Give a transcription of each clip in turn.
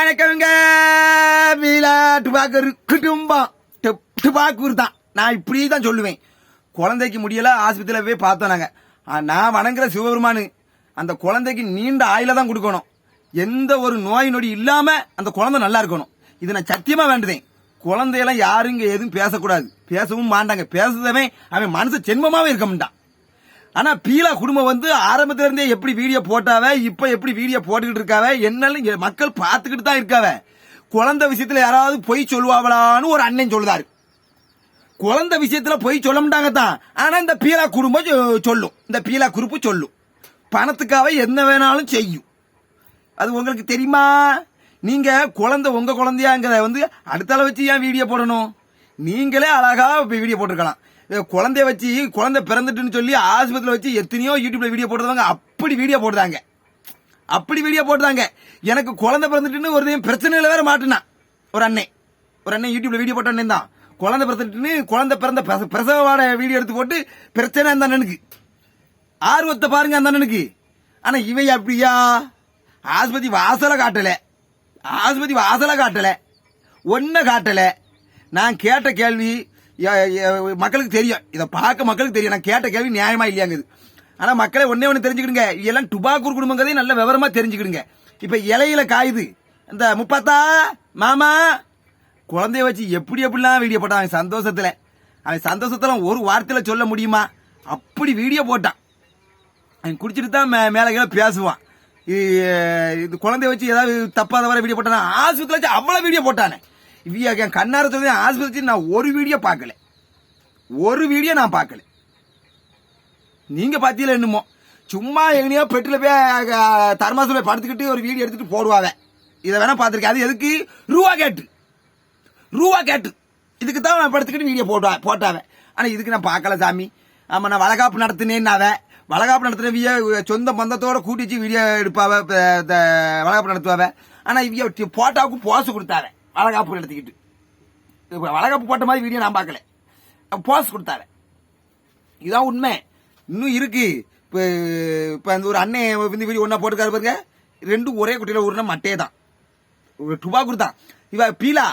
வணக்கங்க வீலா டுபாக்கர் குடும்பம். டுபாக்கூர் தான் நான் இப்படி தான் சொல்லுவேன். குழந்தைக்கு முடியல ஆஸ்பத்திரியில் போய் பார்த்தோம் நாங்கள் நான் வணங்குற சிவபெருமானு. அந்த குழந்தைக்கு நீண்ட ஆயில தான் கொடுக்கணும். எந்த ஒரு நோய் நொடி இல்லாமல் அந்த குழந்தை நல்லா இருக்கணும். இது நான் சத்தியமாக வேண்டுதேன். குழந்தையெல்லாம் யாரும் இங்கே எதுவும் பேசக்கூடாது. பேசவும் மாட்டாங்க. பேசுறவன் அவன் மனசு சென்மமாகவே இருக்க மாட்டான். ஆனா பீலா குடும்பம் வந்து ஆரம்பத்துல இருந்தே எப்படி வீடியோ போட்டாவ இப்ப எப்படி வீடியோ போட்டுக்கிட்டு இருக்காவ என்னன்னு மக்கள் பார்த்துக்கிட்டு தான் இருக்காவ. குழந்தை விஷயத்துல யாராவது பொய் சொல்லுவாங்களான்னு ஒரு அண்ணன் சொல்லுதாரு. குழந்தை விஷயத்துல பொய் சொல்ல மாட்டாங்க தான் ஆனா இந்த பீலா குடும்பம் சொல்லும். இந்த பீலா குரூப்பு சொல்லும். பணத்துக்காக என்ன வேணாலும் செய்யும். அது உங்களுக்கு தெரியுமா? நீங்க குழந்தை உங்க குழந்தையாங்கிறத வந்து அடுத்தால வச்சு ஏன் வீடியோ போடணும்? நீங்களே அழகா வீடியோ போட்டிருக்கலாம். குழந்தைய வச்சு குழந்தை பிறந்துட்டுன்னு சொல்லி ஆஸ்பத்திரியில் வச்சு எத்தனையோ யூடியூப்ல வீடியோ போட்டுருவாங்க அப்படி வீடியோ போடுறாங்க அப்படி வீடியோ போட்டுறாங்க எனக்கு குழந்தை பிறந்துட்டுன்னு ஒரு டைம் பிரச்சனையில வேற மாட்டினான் ஒரு அண்ணே. ஒரு அண்ணன் யூடியூப்ல வீடியோ போட்ட அண்ணன் தான். குழந்தை பிறந்துட்டுன்னு குழந்தை பிறந்த பிரச- வீடியோ எடுத்து போட்டு பிரச்சனை அந்த அண்ணனுக்கு. ஆர்வத்தை பாருங்க அந்த அண்ணனுக்கு. ஆனா இவை அப்படியா? ஆஸ்பத்திரி வாசலை காட்டல. ஆஸ்பத்திரி வாசலை காட்டல. ஒன்ன காட்டல. நான் கேட்ட கேள்வி மக்களுக்கு தெரியும். இதை பார்க்க மக்களுக்கு தெரியும். நான் கேட்ட கேள்வி நியாயமா இல்லையாங்குது. ஆனா மக்களை ஒன்னே ஒன்று தெரிஞ்சுக்கிடுங்க. இதெல்லாம் டுபாக்கூர் குடும்பங்கிறதையும் நல்ல விவரமா தெரிஞ்சுக்கிடுங்க. இப்ப இலையில காயுது. இந்த முப்பாத்தா மாமா குழந்தைய வச்சு எப்படி எப்படிலாம் வீடியோ போட்டான் அவன் சந்தோஷத்துல. அவன் சந்தோஷத்துல ஒரு வார்த்தையில சொல்ல முடியுமா? அப்படி வீடியோ போட்டான். அவன் குடிச்சிட்டு தான் மே மேலே கீழே பேசுவான். இது- இது குழந்தைய வச்சு ஏதாவது தப்பாத வர வீடியோ போட்டானா? ஆஸ்பத்திரி வச்சு அவ்வளோ வீடியோ போட்டானே. இவ்விய என் கண்ணார சொல்லி ஆஸ்பத்திரி நான் ஒரு வீடியோ பார்க்கல. ஒரு வீடியோ நான் பார்க்கல. நீங்கள் பாத்தீங்களா என்னமோ? சும்மா எங்கனையோ பெட்டில் போய் அஹ், தர்மாசுல படுத்துக்கிட்டு ஒரு வீடியோ எடுத்துகிட்டு போடுவாங்க. இதை வேணால் பார்த்துருக்கேன். அது எதுக்கு? ரூபா கேட்டு. ரூபா கேட்டு. இதுக்கு தான் நான் படுத்துக்கிட்டு வீடியோ போட்டா போட்டாவன் ஆனால் இதுக்கு நான் பார்க்கல சாமி. ஆமாம் நான் வளகாப்பு நடத்தினேன்னாவே. வளகாப்பு நடத்தினவிய சொந்த பந்தத்தோட கூட்டிச்சு வீடியோ எடுப்பாவ வளகாப்பு நடத்துவாவ. ஆனால் இவிய போட்டாவுக்கு போஸ் கொடுத்தாவே. வளகாப்பு நடத்திக்கிட்டு வளகாப்பு போட்ட மாதிரி வீடியோ நான் பார்க்கல. போஸ் கொடுத்தாரு. இதுதான் உண்மை. இன்னும் இருக்கு. இப்போ இப்போ அந்த ஒரு அண்ணன் வந்து வீடியோ ஒன்றா போட்டுக்காரு பாருங்க. ரெண்டும் ஒரே குட்டியில் உருண மட்டே தான். ஒரு டுபா கொடுத்தான் இவ பீலா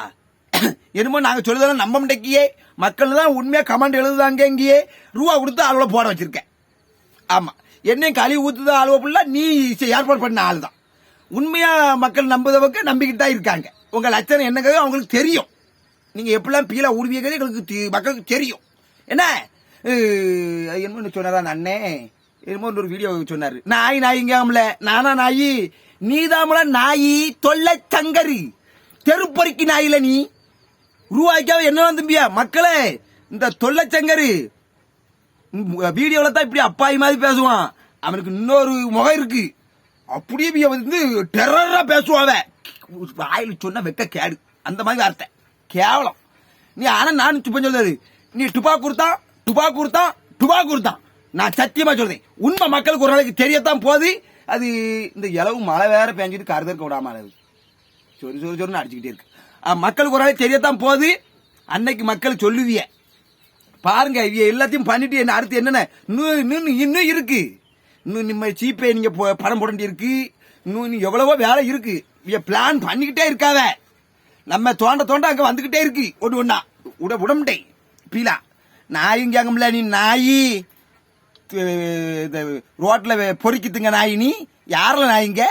என்னமோ நாங்கள் சொல்லுறதெல்லாம் நம்ப மாட்டேங்கியே. மக்கள் தான் உண்மையாக கமெண்ட் எழுதுதாங்க இங்கேயே. ரூபா கொடுத்து அளவில் போட வச்சிருக்கேன். ஆமாம் என்னையும் கழுவி ஊற்றுதான் அளவு அப்படின்னா நீ ஏற்பாடு பண்ண ஆள் தான் உண்மையா மக்கள் நம்புதவங்க நம்பிக்கிட்டு தான் இருக்காங்க. உங்க லட்சணம் என்னங்கிறது அவங்களுக்கு தெரியும். நீங்க எப்படிலாம் பீலா உருவியங்கிறது எங்களுக்கு மக்களுக்கு தெரியும். என்ன? என்னமோ சொன்னாரா அண்ணே? என்னமோ ஒரு வீடியோ சொன்னாரு. நாய் நாய்ங்காமல. நானா நாயி? நீதாமல நாயி தொல்லை சங்கரி. தெருப்பொறுக்கி நாயில நீ. ரூபாய்க்காக என்ன தம்பியா மக்களே இந்த தொல்லைச்சங்கரு வீடியோவில் தான் இப்படி அப்பாய் மாதிரி பேசுவான். அவனுக்கு இன்னொரு முகம் இருக்குது அப்படியே இவன் வந்து டெரரா பேசுவாவ வாயில் சொன்ன வெக்க கேடு. அந்த மாதிரி வார்த்தை. கேவலம். நீ ஆனா நான் சுப்ப சொல்றது நீ டுபா கொடுத்தா டுபா கொடுத்தா டுபா கொடுத்தா. நான் சத்தியமா சொல்றேன். உண்மை மக்களுக்கு ஒரு நாளைக்கு தெரியத்தான் போகுது. அது இந்த இளவு மழை வேற பேஞ்சிட்டு கருதற்க விடாம அளவு சொரு சொரு சொருன்னு அடிச்சுக்கிட்டே இருக்கு. மக்களுக்கு ஒரு நாளைக்கு தெரியத்தான் போகுது. அன்னைக்கு மக்கள் சொல்லுவிய. பாருங்க இவ எல்லாத்தையும் பண்ணிட்டு என்ன அடுத்து என்னென்ன? இன்னும் இன்னும் இன்னும் இருக்கு. இன்னும் நம்ம சீப்பே நீங்க போ- படம் போட இருக்கு இன்னும் எவ்வளவோ வேலை இருக்கு. இவ பிளான் பண்ணிக்கிட்டே இருக்காவ. நம்ம தோண்ட தோண்ட அங்க வந்துகிட்டே இருக்கு. ஒன்று ஒன்னா உட உடம்புட்டே பீலா நாயும் கேங்கம்ல நீ நாயி. ரோட்டில் இந்த நாய் நீ. யாரில் நாயிங்க